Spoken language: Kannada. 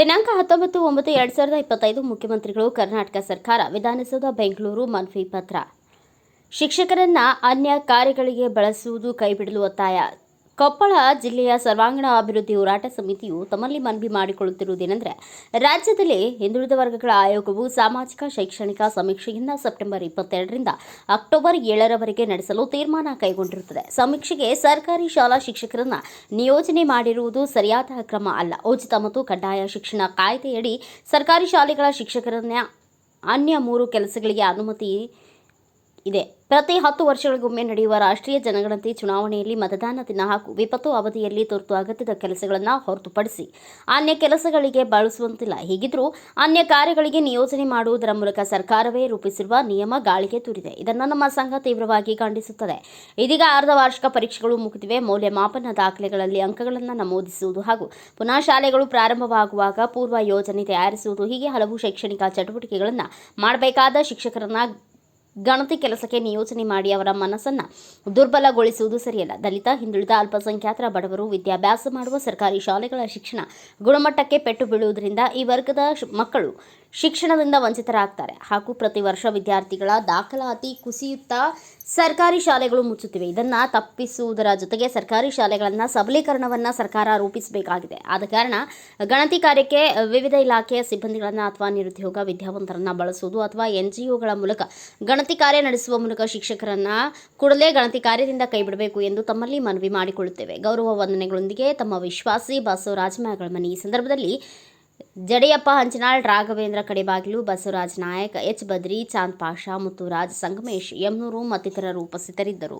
ದಿನಾಂಕ ಹತ್ತೊಂಬತ್ತು, ಒಂಬತ್ತು, ಎರಡು ಸಾವಿರದ ಇಪ್ಪತ್ತೈದು ಮುಖ್ಯಮಂತ್ರಿಗಳು, ಕರ್ನಾಟಕ ಸರ್ಕಾರ, ವಿಧಾನಸೌಧ, ಬೆಂಗಳೂರು ಮನವಿ ಪತ್ರ. ಶಿಕ್ಷಕರನ್ನ ಅನ್ಯ ಕಾರ್ಯಗಳಿಗೆ ಬಳಸುವುದು ಕೈಬಿಡಲು ಒತ್ತಾಯ. ಕೊಪ್ಪಳ ಜಿಲ್ಲೆಯ ಸರ್ವಾಂಗೀಣ ಅಭಿವೃದ್ಧಿ ಹೋರಾಟ ಸಮಿತಿಯು ತಮ್ಮಲ್ಲಿ ಮನವಿ ಮಾಡಿಕೊಳ್ಳುತ್ತಿರುವುದೇನೆಂದರೆ, ರಾಜ್ಯದಲ್ಲಿ ಹಿಂದುಳಿದ ವರ್ಗಗಳ ಆಯೋಗವು ಸಾಮಾಜಿಕ, ಶೈಕ್ಷಣಿಕ ಸಮೀಕ್ಷೆಯಿಂದ ಸೆಪ್ಟೆಂಬರ್ ಇಪ್ಪತ್ತೆರಡರಿಂದ ಅಕ್ಟೋಬರ್ ಏಳರವರೆಗೆ ನಡೆಸಲು ತೀರ್ಮಾನ ಕೈಗೊಂಡಿರುತ್ತದೆ. ಸಮೀಕ್ಷೆಗೆ ಸರ್ಕಾರಿ ಶಾಲಾ ಶಿಕ್ಷಕರನ್ನು ನಿಯೋಜನೆ ಮಾಡಿರುವುದು ಸರಿಯಾದ ಕ್ರಮ ಅಲ್ಲ. ಉಚಿತ ಮತ್ತು ಕಡ್ಡಾಯ ಶಿಕ್ಷಣ ಕಾಯ್ದೆಯಡಿ ಸರ್ಕಾರಿ ಶಾಲೆಗಳ ಶಿಕ್ಷಕರನ್ನ ಅನ್ಯ ಮೂರು ಕೆಲಸಗಳಿಗೆ ಅನುಮತಿ ಇದೆ. ಪ್ರತಿ ಹತ್ತು ವರ್ಷಗಳಿಗೊಮ್ಮೆ ನಡೆಯುವ ರಾಷ್ಟ್ರೀಯ ಜನಗಣತಿ ಚುನಾವಣೆಯಲ್ಲಿ ಮತದಾನ ದಿನ ಹಾಗೂ ವಿಪತ್ತು ಅವಧಿಯಲ್ಲಿ ತುರ್ತು ಅಗತ್ಯದ ಕೆಲಸಗಳನ್ನು ಹೊರತುಪಡಿಸಿ ಅನ್ಯ ಕೆಲಸಗಳಿಗೆ ಬಳಸುವಂತಿಲ್ಲ. ಹೀಗಿದ್ರೂ ಅನ್ಯ ಕಾರ್ಯಗಳಿಗೆ ನಿಯೋಜನೆ ಮಾಡುವುದರ ಮೂಲಕ ಸರ್ಕಾರವೇ ರೂಪಿಸಿರುವ ನಿಯಮ ಗಾಳಿಗೆ ತೂರಿದೆ. ಇದನ್ನು ನಮ್ಮ ಸಂಘ ತೀವ್ರವಾಗಿ ಖಂಡಿಸುತ್ತದೆ. ಇದೀಗ ಅರ್ಧ ವಾರ್ಷಿಕ ಪರೀಕ್ಷೆಗಳು ಮುಗಿದಿವೆ. ಮೌಲ್ಯಮಾಪನ ದಾಖಲೆಗಳಲ್ಲಿ ಅಂಕಗಳನ್ನು ನಮೂದಿಸುವುದು ಹಾಗೂ ಪುನಃ ಶಾಲೆಗಳು ಪ್ರಾರಂಭವಾಗುವಾಗ ಪೂರ್ವ ಯೋಜನೆ ತಯಾರಿಸುವುದು ಹೀಗೆ ಹಲವು ಶೈಕ್ಷಣಿಕ ಚಟುವಟಿಕೆಗಳನ್ನು ಮಾಡಬೇಕಾದ ಶಿಕ್ಷಕರನ್ನ ಗಣತಿ ಕೆಲಸಕ್ಕೆ ನಿಯೋಜನೆ ಮಾಡಿ ಅವರ ಮನಸ್ಸನ್ನು ದುರ್ಬಲಗೊಳಿಸುವುದು ಸರಿಯಲ್ಲ. ದಲಿತ, ಹಿಂದುಳಿದ, ಅಲ್ಪಸಂಖ್ಯಾತರ, ಬಡವರು, ವಿದ್ಯಾಭ್ಯಾಸ ಮಾಡುವ ಸರ್ಕಾರಿ ಶಾಲೆಗಳ ಶಿಕ್ಷಣ ಗುಣಮಟ್ಟಕ್ಕೆ ಪೆಟ್ಟು ಬೀಳುವುದರಿಂದ ಈ ವರ್ಗದ ಮಕ್ಕಳು ಶಿಕ್ಷಣದಿಂದ ವಂಚಿತರಾಗ್ತಾರೆ. ಹಾಗೂ ಪ್ರತಿ ವರ್ಷ ವಿದ್ಯಾರ್ಥಿಗಳ ದಾಖಲಾತಿ ಕುಸಿಯುತ್ತಾ ಸರ್ಕಾರಿ ಶಾಲೆಗಳು ಮುಚ್ಚುತ್ತಿವೆ. ಇದನ್ನು ತಪ್ಪಿಸುವುದರ ಜೊತೆಗೆ ಸರ್ಕಾರಿ ಶಾಲೆಗಳನ್ನು ಸಬಲೀಕರಣವನ್ನ ಸರ್ಕಾರ ರೂಪಿಸಬೇಕಾಗಿದೆ. ಆದ ಕಾರಣ ಗಣತಿ ಕಾರ್ಯಕ್ಕೆ ವಿವಿಧ ಇಲಾಖೆಯ ಸಿಬ್ಬಂದಿಗಳನ್ನು ಅಥವಾ ನಿರುದ್ಯೋಗ ವಿದ್ಯಾವಂತರನ್ನ ಬಳಸುವುದು ಅಥವಾ ಒಗಳ ಮೂಲಕ ಗಣತಿ ಕಾರ್ಯ ನಡೆಸುವ ಮೂಲಕ ಶಿಕ್ಷಕರನ್ನ ಕೂಡಲೇ ಗಣತಿ ಕಾರ್ಯದಿಂದ ಕೈಬಿಡಬೇಕು ಎಂದು ತಮ್ಮಲ್ಲಿ ಮನವಿ ಮಾಡಿಕೊಳ್ಳುತ್ತೇವೆ. ಗೌರವ ವಂದನೆಗಳೊಂದಿಗೆ ತಮ್ಮ ವಿಶ್ವಾಸಿ ಬಸವರಾಜ ಮನಿ. ಈ ಸಂದರ್ಭದಲ್ಲಿ ಜಡೆಯಪ್ಪ, ಹಂಚನಾಳ್, ರಾಘವೇಂದ್ರ, ಕಡೆಬಾಗಿಲು, ಬಸವರಾಜ ನಾಯಕ್, ಎಚ್. ಬದ್ರಿ, ಚಾಂದ್ ಪಾಷಾ, ಮುತ್ತುರಾಜ್, ಸಂಗಮೇಶ್ ಯಮ್ನೂರು ಮತ್ತಿತರರು ಉಪಸ್ಥಿತರಿದ್ದರು.